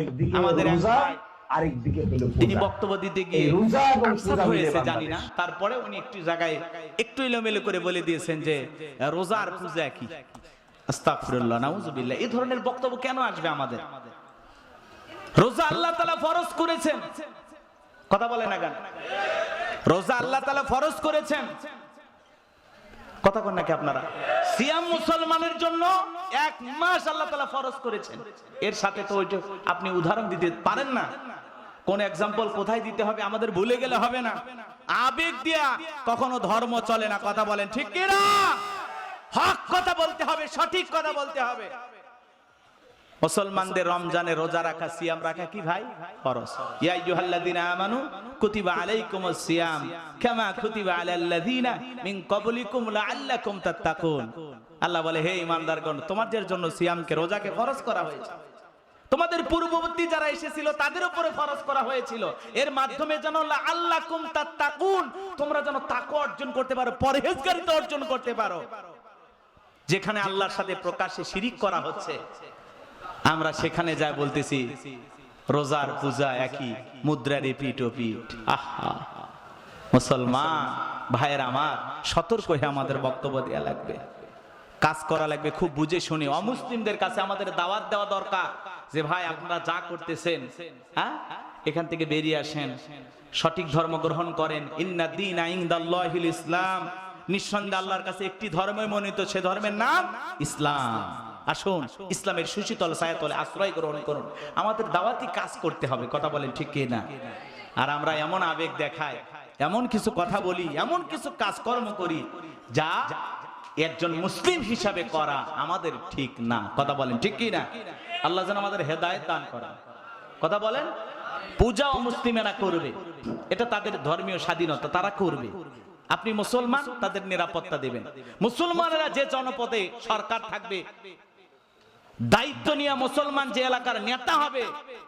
একদিকে আমাদের রোজা আরেকদিকে তিনি বক্তব্য দিতে গিয়ে রোজা এবং আনসার পূজা মিলে হয়েছে জানি না। তারপরে উনি একটু জায়গায় একটু এলোমেলো করে বলে দিয়েছেন যে রোজা আর পূজা কি আস্তাগফিরুল্লাহ নাউজুবিল্লাহ। এই ধরনের বক্তব্য কেন আসবে আমাদের? রোজা আল্লাহ তাআলা ফরজ করেছেন। কথা বলে না কেন? রোজা আল্লাহ তাআলা ফরজ করেছেন। কথা কন নাকি আপনারা? সিয়াম মুসলমানের জন্য এক মাস আল্লাহ তালা ফরজ করেছেন। এর সাথে তো ওইটা আপনি উদাহরণ দিতে পারেন না। কোন এক্সাম্পল কোথায় দিতে হবে আমাদের ভুলে গেলে হবে না। আবেগ দিয়া কখনো ধর্ম চলে না, কথা বলেন, ঠিক কিনা? হক কথা বলতে হবে, সঠিক কথা বলতে হবে। মুসলমানদের রমজানে রোজা রাখা, সিয়াম রাখা কি ভাই? ফরজ। ইয়া আইয়ুহাল্লাযীনা আমানু কুতিবা আলাইকুমুস সিয়াম কামা কুতিবা আলাল্লাযীনা মিন ক্বাবলিকুম লাআল্লাকুম তাত্তাকুন। আল্লাহ বলে, হে ঈমানদারগণ, তোমাদের জন্য সিয়ামকে, রোজাকে ফরজ করা হয়েছে। তোমাদের পূর্ববর্তী যারা এসেছিল, তাদের উপরে ফরজ করা হয়েছিল। এর মাধ্যমে যেন আল্লাকুম তাত্তাকুন, তোমরা যেন তাকওয়া অর্জন করতে পারো, পরহেজগারিতা অর্জন করতে পারো। যেখানে আল্লাহর সাথে প্রকাশ্যে শিরিক করা হচ্ছে। আমরা সেখানে যা বলতেছি, রোজার পূজা একই, মুদ্রার এপিট ওপিট আহা। মুসলমান, ভাইয়ের আমার, সতর্ক হয়ে আমাদের বক্তব্য দেওয়া লাগবে। কাজ করা লাগবে, খুব বুঝে শুনে। অমুসলিমদের কাছে আমাদের দাওয়াত দেওয়া দরকার। যে ভাই, আপনারা যা করতেছেন হ্যাঁ? এখান থেকে বেরিয়ে আসেন। সঠিক ধর্ম গ্রহণ করেন। ইন্না দিন ইসলাম। নিঃসন্দেহে আল্লাহর কাছে একটি ধর্মই মনোনীত, সে ধর্মের নাম ইসলাম। আসুন, ইসলামের সুশীতল ছায়াতলে আশ্রয় গ্রহণ করুন। আমাদের দাওয়াতি কাজ করতে হবে, কথা বলেন ঠিক কি না? আর আমরা এমন আবেগ দেখাই, এমন কিছু কথা বলি, এমন কিছু কাজকর্ম করি যা একজন মুসলিম হিসাবে করা আমাদের ঠিক না, কথা বলেন ঠিক কি না? আল্লাহ যেন আমাদের হেদায়েত দান করা কথা বলেন? পূজা মুসলিমেরা করবে, এটা তাদের ধর্মীয় স্বাধীনতা, তারা করবে। আপনি মুসলমান, তাদের নিরাপত্তা দেবেন। মুসলমানেরা যে জনপদে সরকার থাকবে দায়িত্ব নিয়ে মুসলমান যে এলাকার নেতা হবে,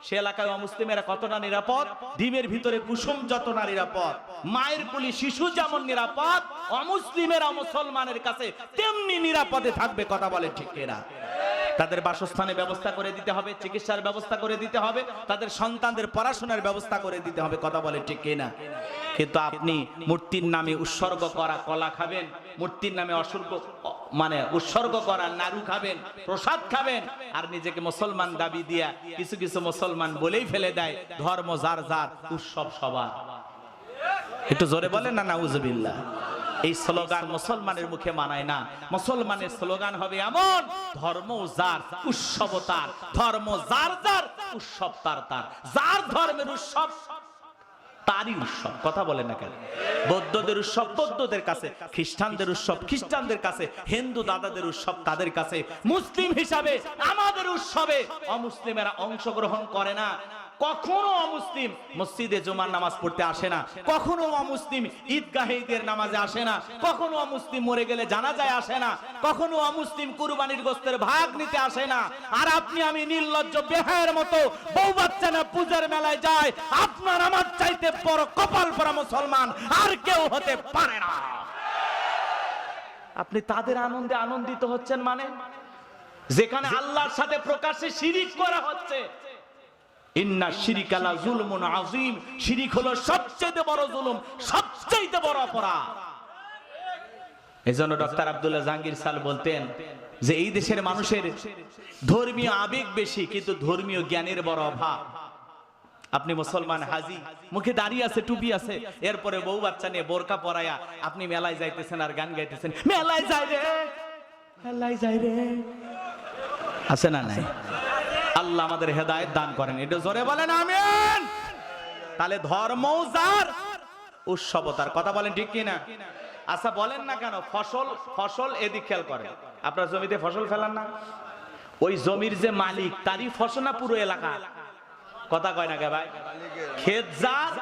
সে এলাকায় অমুসলিমেরা কতটা নিরাপদ? ডিমের ভিতরে কুসুম যত না নিরাপদ? মায়ের কুলি শিশু যেমন নিরাপদ, অমুসলিমেরা মুসলমানের কাছে তেমনি নিরাপদে থাকবে কথা বলে ঠিক এরা তাদের বাসস্থানের ব্যবস্থা করে দিতে হবে, চিকিৎসার ব্যবস্থা করে দিতে হবে, তাদের সন্তানদের পড়াশোনার ব্যবস্থা করে দিতে হবে কথা বলে ঠিক কিনা? কিন্তু আপনি মূর্তির নামে উৎসর্গ করা কলা খাবেন, মূর্তির নামে অসর্গ মানে উৎসর্গ করা নাড়ু খাবেন, প্রসাদ খাবেন, আর নিজেকে মুসলমান দাবি দিয়া কিছু কিছু মুসলমান বলেই ফেলে দেয়, ধর্ম যার যার, উৎসব সবার। একটু জোরে বলেন না, নাউজুবিল্লাহ। এই স্লোগান মুসলমানের মুখে মানায় না। মুসলমানের স্লোগান হবে এমন, ধর্ম যার, উৎসব তার, ধর্ম যার যার, উৎসব তার তার। যার ধর্মের উৎসব তারই উৎসব, কথা বলে না কেন? বৌদ্ধদের উৎসব বৌদ্ধদের কাছে, খ্রিস্টানদের উৎসব খ্রিস্টানদের কাছে, হিন্দু দাদাদের উৎসব তাদের কাছে, মুসলিম হিসাবে আমাদের উৎসবে অমুসলিমেরা অংশগ্রহণ করে না। কখনো অমুসলিম মসজিদে জুমার নামাজ পড়তে আসে না। কখনো অমুসলিম ঈদগাহে ঈদের নামাজে আসে না। কখনো অমুসলিম মরে গেলে জানা যায় আসে না। কখনো অমুসলিম কুরবানির গোস্তের ভাগ নিতে আসে না। আর আপনি আমি নির্লজ্জ বেহায়ের মতো বউ বাচ্চা না পূজার মেলায় যায় আপনার আমার চাইতে বড় কপাল পরা মুসলমান আর কেউ হতে পারে না। আপনি তাদের আনন্দে আনন্দিত হচ্ছেন মানে? যেখানে আল্লাহর সাথে প্রকাশ্যে শিরিক করা হচ্ছে। জ্ঞানের বড় অভাব। আপনি মুসলমান হাজি, মুখে দাঁড়িয়ে আছে, টুপি আছে, এরপরে বউ বাচ্চা নিয়ে বোরকা পরায়া আপনি মেলায় যাইতেছেন আর গান গাইতেছেন। মেলায় যাই রে, মেলায় যাই রে। আছে না নাই? আল্লাহ আমাদের হেদায়েত দান করেন। এটা জোরে বলেন, আমিন। তাহলে ধর্ম যার কথা বলেন ঠিক কিনা? আচ্ছা বলেন না কেন, ফসল ফসল এদিক খেয়াল করেন। আপনার জমিতে ফসল ফেলান না? ওই জমির যে মালিক, তারই ফসল না পুরো এলাকা? কথা কয় না কে ভাই? ক্ষেত যার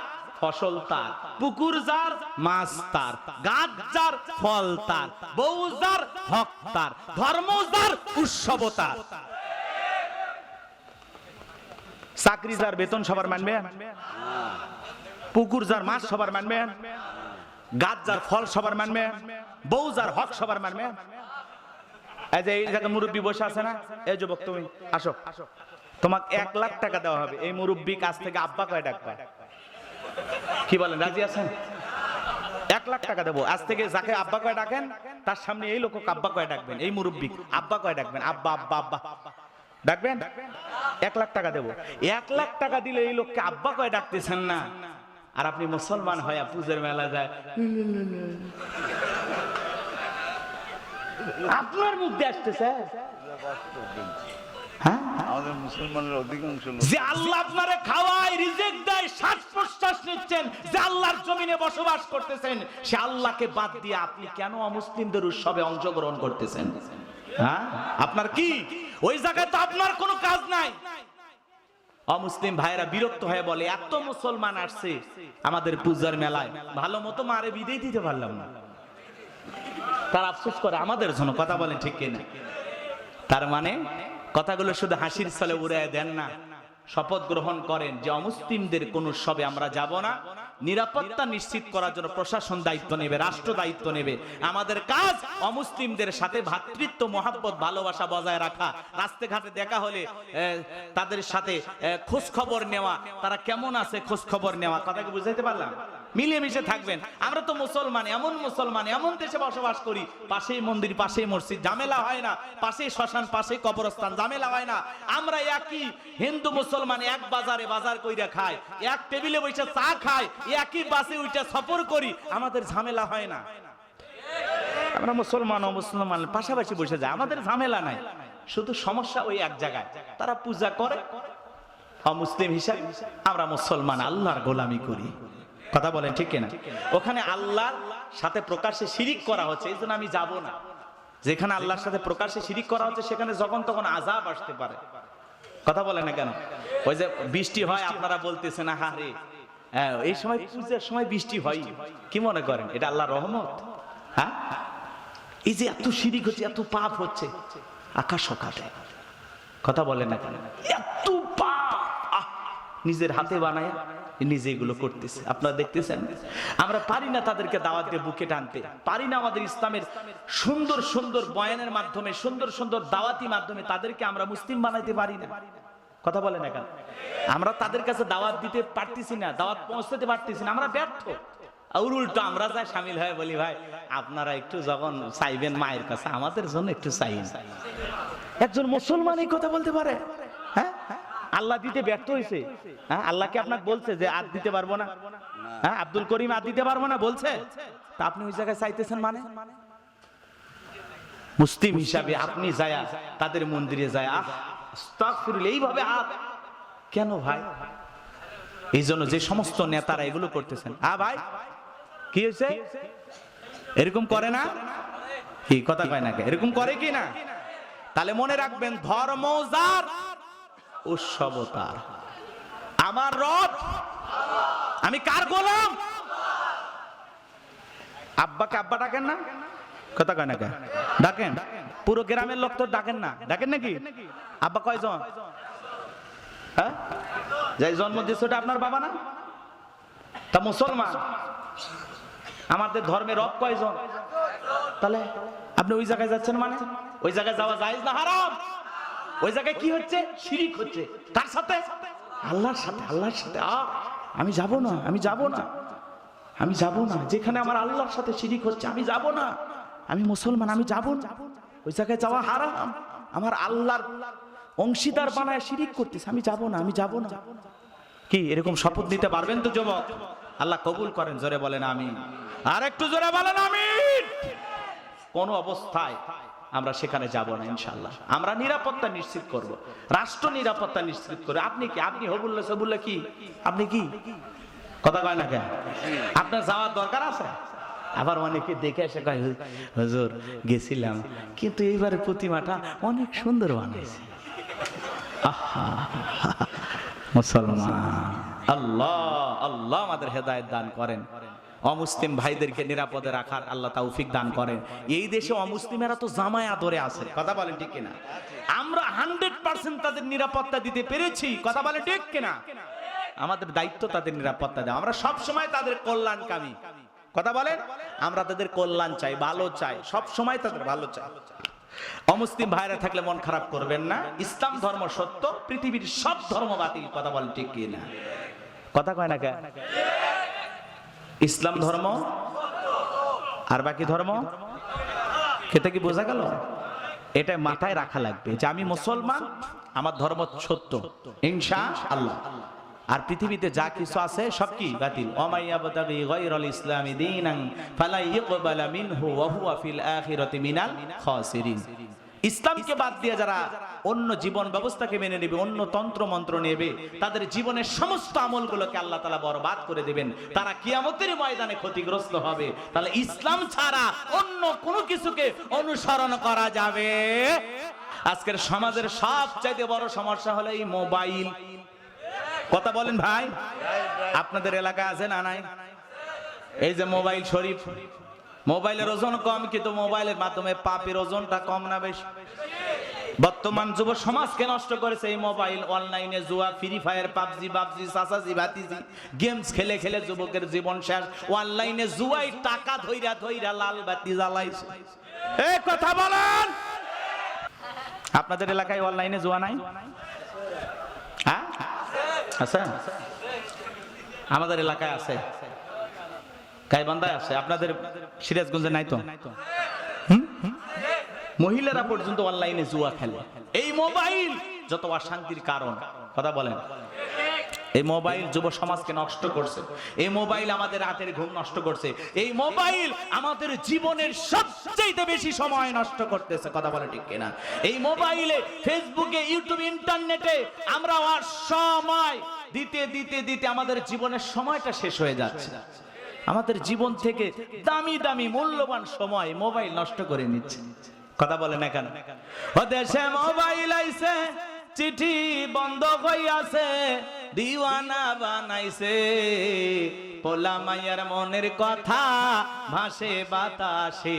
ফসল তার। পুকুর যার মাছ তার। গাছ যার ফল তার। বউ যার হক তার। ধর্ম যার উৎসব তার। চাকরি যার বেতন সবার মানবে। পুকুর যার মাছ সবার মানবে। গাছ যার ফল সবার মানবে। বউ যার হক সবার মানবে। এই যে, এই জায়গায় মুরব্বী বসে আছে না? এই যুবক তুমি, আসো। তোমাকে এক লাখ টাকা দেওয়া হবে। এই মুরব্বী কাছ থেকে আব্বা কয় ডাকবা কি বলেন, রাজি আছেন? এক লাখ টাকা দেবো। আজ থেকে যাকে আব্বা কয় ডাকেন, তার সামনে এই লোক আব্বা কয় ডাকবেন, এই মুরব্বী। আব্বা কয় ডাকবেন, আব্বা আব্বা আব্বা। ডাকবেন? এক লাখ টাকা দেবো। এক লাখ টাকা দিলে এই লোককে আব্বা কয় ডাকতেছেন না? আর আপনি মুসলমান হয়ে পুজোর মেলা যায়। আপনার মুখ দিয়ে আসতেছে হ্যাঁ? আমাদের মুসলমানের অধিকাংশ যে আল্লাহ আপনারে খাওয়ায় রিজেক দেয় শ্বাস প্রশ্বাস নিচ্ছেন যে আল্লাহর জমিনে বসবাস করতেছেন সে আল্লাহকে বাদ দিয়ে আপনি কেন অমুসলিমদের উৎসবে অংশগ্রহণ করতেছেন? হ্যাঁ? আপনার কি? ওই জায়গায় তো আপনার কোনো কাজ নাই। অমুসলিম ভাইরা বিরক্ত হয়ে বলে, এত মুসলমান আসছে আমাদের পূজার মেলায়। ভালো মতো মারে বিদেই দিতে পারলাম না। তার আফসোস করে, আমাদের জন্য কথা বলেন ঠিক কিনা? তার মানে কথাগুলো শুধু হাসির ছলে উড়ে দেন না, শপথ গ্রহণ করেন যে অমুসলিমদের কোন উৎসবে আমরা যাব না। নিরাপত্তা নিশ্চিত করার জন্য প্রশাসন দায়িত্ব নেবে, রাষ্ট্র দায়িত্ব নেবে। আমাদের কাজ অমুসলিমদের সাথে ভাতৃত্ব, মহাব্বত, ভালোবাসা বজায় রাখা। রাস্তাঘাটে দেখা হলে তাদের সাথে খোঁজ খবর নেওয়া। তারা কেমন আছে খোঁজ খবর নেওয়া? কথা কি বুঝাইতে পারলাম? মিলেমিশে থাকবেন। আমরা তো মুসলমান, এমন মুসলমান, এমন দেশে বসবাস করি, পাশেই মন্দির, পাশেই মসজিদ, ঝামেলা হয় না, পাশেই শ্মশান, পাশেই কবরস্থান, ঝামেলা হয় না। আমরা একই, হিন্দু মুসলমান এক বাজারে বাজার কইরা খায় এক টেবিলে বসে চা খাই, একই বাসে উইটা সফর করি, আমাদের ঝামেলা হয় না। আমরা মুসলমান ও মুসলমান, পাশাপাশি বসে যায় আমাদের ঝামেলা নাই। শুধু সমস্যা ওই এক জায়গায়, তারা পূজা করে, অমুসলিম হিসাবে আমরা মুসলমান, আল্লাহর গোলামি করি। কথা বলেন ঠিক কিনা? ওখানে আল্লাহর সাথে প্রকাশ্যে শিরিক করা হচ্ছে, এই জন্য আমি যাব না। যেখানে আল্লাহর সাথে প্রকাশ্যে শিরিক করা হচ্ছে, সেখানে যখন তখন আজাব আসতে পারে। কথা বলে না কেন? ওই যে বৃষ্টি হয়, আপনারা বলতেছেন হারে হ্যাঁ এই সময় পূজার সময় বৃষ্টি হয়। কি মনে করেন? এটা আল্লাহর রহমত? হ্যাঁ? এই যে এত শিরিক হচ্ছে, এত পাপ হচ্ছে, আকাশ সকালে। কথা বলে না কেন? এত পাপ! নিজের হাতে বানায়। নিজে এগুলো করতেছে। আপনারা দেখতেছেন? আমরা পারি না তাদেরকে দাওয়াত দিয়ে বুকে টানতে। পারি না আমাদের ইসলামের সুন্দর সুন্দর বয়ানের মাধ্যমে, সুন্দর সুন্দর দাওয়াতি মাধ্যমে তাদেরকে আমরা মুসলিম বানাইতে পারি না। কথা বলে না কেন? আমরা তাদের কাছে দাওয়াত দিতে পারতেছি না, দাওয়াত পৌঁছতে পারতেছি না, আমরা ব্যর্থ। আমরা যা সামিল হয়ে বলি, ভাই, আপনারা একটু যখন চাইবেন মায়ের কাছে, আমাদের জন্য একটু চাইন একজন মুসলমান এই কথা বলতে পারে? হ্যাঁ? আল্লাহ দিতে ব্যর্থ হয়েছে হ্যাঁ আল্লাহকে আপনাকে বলছে যে আর দিতে পারব না। হ্যাঁ আব্দুল করিম আর দিতে পারব না বলছে। তা আপনি ওই জায়গায় চাইতেছেন মানে? মুসলিম হিসাবে আপনি যায়া তাদের মন্দিরে যায়, আহ এইভাবে কেন ভাই? এই জন্য যে সমস্ত নেতারা এগুলো করতেছেন। আ ভাই, কি হয়েছে এরকম করে না? কি, কথা কয় না এরকম করে কি না? তাহলে মনে রাখবেন, ধর্ম যার তার আমার রথ আমি কার গোলাম? আব্বাকে আব্বা ডাকেন না? কথা কয় না? ডাকেন। পুরো গ্রামের লোক তো ডাকেন না। ডাকেন নাকি? আব্বা কয়জন? হ্যাঁ? যাই জন্ম দিয়েছে ওটা আপনার বাবা না? তা মুসলমান? আমাদের ধর্মের রব কয়জন? তাহলে আপনি ওই জায়গায় যাচ্ছেন মানে? ওই জায়গায় যাওয়া যায় না হারাম? ওই জায়গায় কি হচ্ছে? শিরিক হচ্ছে। কার সাথে? আল্লাহর সাথে আল্লাহর সাথে। আমি যাব না, আমি যাব না। আমি যাব না। যেখানে আমার আল্লাহর সাথে শিরিক হচ্ছে, আমি যাব না। আমি মুসলমান, আমি যাব না। ওই জায়গায় যাওয়া হারাম। আমার আল্লাহর অংশীদার বানায় শিরিক করতেছে, আমি যাব না, আমি যাব না। কি, এরকম শপথ নিতে পারবেন তো যুবক? আল্লাহ কবুল করেন, জোরে বলেন আমি আর একটু জোরে বলেন আমি কোন অবস্থায় আমরা সেখানে যাব না ইনশাল্লাহ আমরা নিরাপত্তা নিশ্চিত করব। রাষ্ট্র নিরাপত্তা নিশ্চিত করে। আপনি কি? আপনি হবুল্লা সবুল্লা কি? আপনি কি? কথা কয় না কেন? আপনার যাওয়ার দরকার আছে? আবার অনেকে দেখে এসে কয় "হুজুর, গেছিলাম। কিন্তু এইবারে প্রতিমাটা অনেক সুন্দর বানিয়েছে আহা মুসলমান। আল্লাহ আল্লাহ আমাদের হেদায়েত দান করেন। অমুসলিম ভাইদেরকে নিরাপদে রাখার আল্লাহ তৌফিক দান করেন। এই দেশে অমুসলিমেরা তো জামায় আদরে আছে। কথা বলেন ঠিক কিনা? আমরা হান্ড্রেড পার্সেন্ট তাদের নিরাপত্তা দিতে পেরেছি। কথা বলেন ঠিক কিনা? আমাদের দায়িত্ব তাদের নিরাপত্তা দেওয়া। আমরা সব সময় তাদের কল্যাণকামী। কথা বলেন? আমরা তাদের কল্যাণ চাই, ভালো চাই। সব সময় তাদের ভালো চাই। অমুসলিম ভাইরা থাকলে মন খারাপ করবেন না। ইসলাম ধর্ম সত্য, পৃথিবীর সব ধর্ম বাতিল। কথা বলেন ঠিক কি না কথা কয় না কে? ইসলাম ধর্ম? আর বাকি ধর্ম? খেতে কি বোঝা গেল? এটা মাথায় রাখা লাগবে যে আমি মুসলমান, আমার ধর্ম সত্য। ইনশা আল্লাহ আর পৃথিবীতে যা কিছু আছে সব কি? বাতিল। ইসলামি আখিরাতি মিনাল ইসলামকে বাদ দিয়ে যারা অন্য জীবন ব্যবস্থাকে মেনে নেবে, অন্য তন্ত্র মন্ত্র নেবে, তাদের জীবনের সমস্ত আমলগুলোকে আল্লাহ তালা বরবাদ করে দেবেন। তারা কিয়ামতের ময়দানে ক্ষতিগ্রস্ত হবে। তাহলে ইসলাম ছাড়া অন্য কোনো কিছুকে অনুসরণ করা যাবে? আজকের সমাজের সবচাইতে বড় সমস্যা হলো এই মোবাইল। কথা বলেন ভাই। আপনাদের এলাকায় আছে না নাই? এই যে মোবাইল শরীফ। মোবাইলের ওজন কম কিন্তু মোবাইলের মাধ্যমে পাপের ওজনটা কম না বেশি। বর্তমান যুব সমাজকে নষ্ট করেছে এই মোবাইল অনলাইনে জুয়া ফ্রি ফায়ার পাবজি বাবজি সাসাজি ভাতিজি গেমস খেলে খেলে যুবকের জীবন শেষ। অনলাইনে জুয়াই টাকা ধইরা ধইরা লাল বাতি জ্বালাইছে। এই কথা বলেন! আপনাদের এলাকায় অনলাইনে জুয়া নাই? হ্যাঁ? আছে? আমাদের এলাকায় আছে। গাইবান্ধায় আছে, আপনাদের সিরাজগঞ্জে নাই তো? মহিলারা পর্যন্ত অনলাইনে জুয়া খেলে। এই মোবাইল যত অশান্তির কারণ, কথা বলেন। এই মোবাইল যুব সমাজকে নষ্ট করছে। এই মোবাইল আমাদের রাতের ঘুম নষ্ট করছে। এই মোবাইল আমাদের জীবনের সবচেয়ে বেশি সময় নষ্ট করতেছে, কথা বলে ঠিক কিনা? এই মোবাইলে ফেসবুকে ইউটিউব ইন্টারনেটে আমরা সময় দিতে দিতে দিতে আমাদের জীবনের সময়টা শেষ হয়ে যাচ্ছে। আমাদের জীবন থেকে দামি দামি মূল্যবান সময় মোবাইল নষ্ট করে নিচ্ছে। কথা বলে না কেন? ও দেশে মোবাইল আইছে, চিঠি বন্ধ হইয়াছে, দিওয়ানা বানাইছে। পোলা মাইয়ার মনের কথা ভাসে বাতাসে।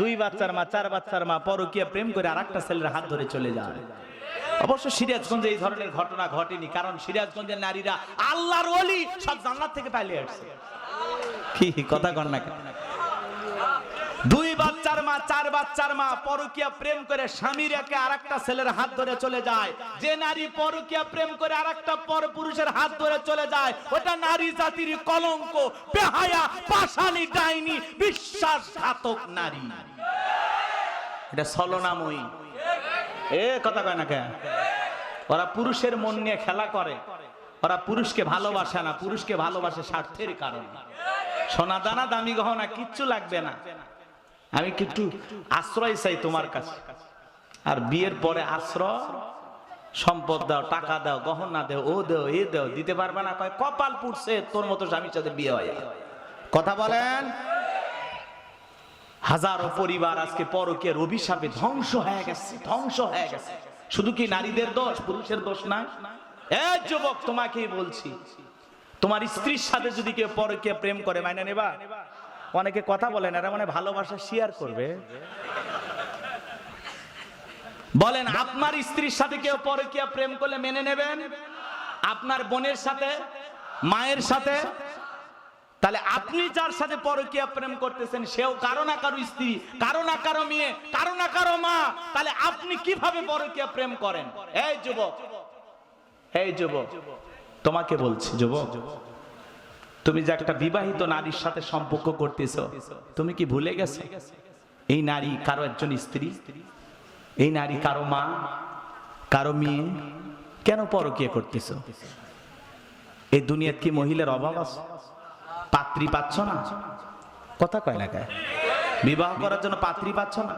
দুই বাচ্চার মা, চার বাচ্চার মা, পরকিয়া প্রেম করে আর একটা ছেলের হাত ধরে চলে যায়। অবশ্য সিরাজগঞ্জে এই ধরনের ঘটনা ঘটেনি, কারণ সিরাজগঞ্জের নারীরা আল্লাহর ওলি সব জান্নাত থেকে পালিয়ে আসছে। কি কথা কর না দুই দুই বাচ্চার মা, চার বাচ্চার মা পরকিয়া প্রেম করে স্বামীর একে আরেকটা ছেলের হাত ধরে চলে যায়। যে নারী পরকিয়া প্রেম করে আরেকটা পর পুরুষের হাত ধরে চলে যায়, ওটা নারী জাতির কলঙ্ক, বেহায়া পাশানি ডাইনি, বিশ্বাসঘাতক নারী। এটা ছলনাময়ী। এ কথা কয় না কেন ওরা পুরুষের মন নিয়ে খেলা করে। ওরা পুরুষকে ভালোবাসে না, পুরুষকে ভালোবাসে স্বার্থের কারণে। সোনা দানা দামি গহনা কিচ্ছু লাগবে না। আমি একটু আশ্রয় চাই তোমার কাছে। আর বিয়ের পরে আশ্রয়, সম্পদ দাও, টাকা দাও, গহনা দাও, ও দাও, এ দাও, দিতে পারবে না। কয়, কপাল পুড়ছে, তোর মতো স্বামীর সাথে বিয়ে হয়। কথা বলেন? হাজারো পরিবার আজকে পরকের অভিশাপে ধ্বংস হয়ে গেছে, ধ্বংস হয়ে গেছে। শুধু কি নারীদের দোষ, পুরুষের দোষ না? এ যুবক, তোমাকেই বলছি, তোমার স্ত্রীর সাথে যদি কেউ পরকে প্রেম করে, মাইনে নেবা? অনেকে কথা বলেন এরা মানে ভালোবাসা শেয়ার করবে। বলেন, আপনার স্ত্রীর সাথে কেউ পরকিয়া প্রেম করলে মেনে নেবেন? আপনার বোনের সাথে? মায়ের সাথে? তাহলে আপনি যার সাথে পরকিয়া প্রেম করতেছেন, সেও কারও না কারও স্ত্রী, কারও না কারও মেয়ে, কারও না কারও মা, তাহলে আপনি কীভাবে পরকিয়া প্রেম করেন? এই যুবক এই যুবক, তোমাকে বলছি, যুবক। তুমি যে একটা বিবাহিত নারীর সাথে সম্পর্ক করতেছ, তুমি কি ভুলে গেছো? এই নারী কারও একজন স্ত্রী? এই নারী কারও মা? কারও মেয়ে? কেন পরকিয়া করতেছ? এই দুনিয়াত কি মহিলার অভাব আছে? পাত্রী পাচ্ছ না? কথা কয় না বিবাহ করার জন্য পাত্রী পাচ্ছ না?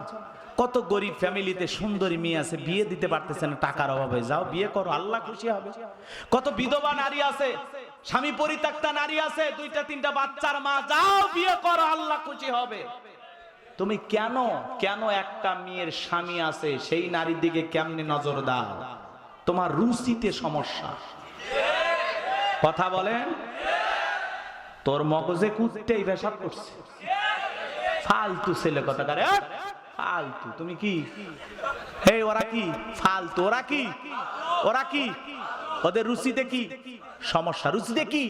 কত গরিব ফ্যামিলিতে সুন্দরী মেয়ে আছে, বিয়ে দিতে পারতেছে না, টাকার অভাবে। যাও, বিয়ে করো, আল্লাহ খুশি হবে। কত বিধবা নারী আছে স্বামী পরিত্যক্তা নারী আছে, দুইটা, তিনটা বাচ্চার মা, যাও বিয়ে করো, আল্লাহ খুশি হবে। তুমি কেন কেন একটা মেয়ের স্বামী আছে, সেই নারীর দিকে কেমনে নজর দাও? তোমার রুচিতে সমস্যা। কথা বলেন? তোর মগজে কুত্তেই পেশাব করছে। ফালতু ছেলে কথা কারে ফালতু, তুমি কি? এই, ওরা কি? ফালতু, ওরা কি? ওরা কি? ওদের রুচিতে কি? সমস্যা রুচি কি?